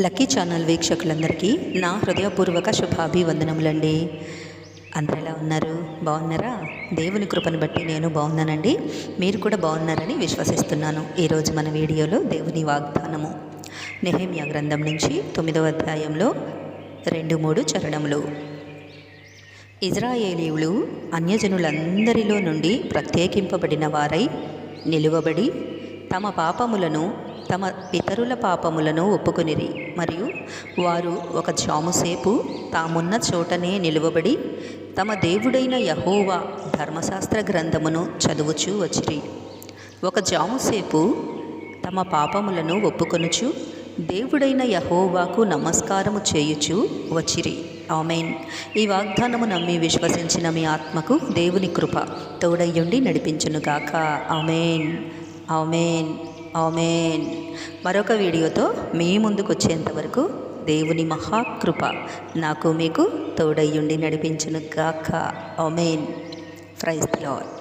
Lucky channel వీక్షకులందరికీ నా హృదయపూర్వక శుభాభివందనములండి. అందరు ఎలా ఉన్నారు? బాగున్నారా? దేవుని కృపను బట్టి నేను బాగున్నానండి. మీరు కూడా బాగున్నారని విశ్వసిస్తున్నాను ఈరోజు మన వీడియోలో దేవుని వాగ్దానము. నెహేమియా గ్రంథం నుంచి తొమ్మిదవ అధ్యాయంలో రెండు మూడు చరణములు. ఇజ్రాయేలీయులు అన్యజనులందరిలో నుండి ప్రత్యేకింపబడిన వారై నిలువబడి తమ పాపములను తమ పితరుల పాపములను ఒప్పుకొనిరి. మరియు వారు ఒక జాముసేపు తామున్న చోటనే నిలువబడి తమ దేవుడైన యహోవా ధర్మశాస్త్ర గ్రంథమును చదువుచూ వచ్చిరి. ఒక జాముసేపు తమ పాపములను ఒప్పుకొనుచు దేవుడైన యహోవాకు నమస్కారము చేయుచు వచ్చిరి. ఆమెన్. ఈ వాగ్దానము నమ్మి విశ్వసించిన మీ ఆత్మకు దేవుని కృప తోడయ్యుండి నడిపించునుగాక. ఆమెన్. ఆమెన్. ఆమెన్. మరొక వీడియోతో మీ ముందుకు వచ్చేంత వరకు దేవుని మహాకృప నాకు మీకు తోడయ్యుండి నడిపించునుగాక ఆమెన్. Praise lord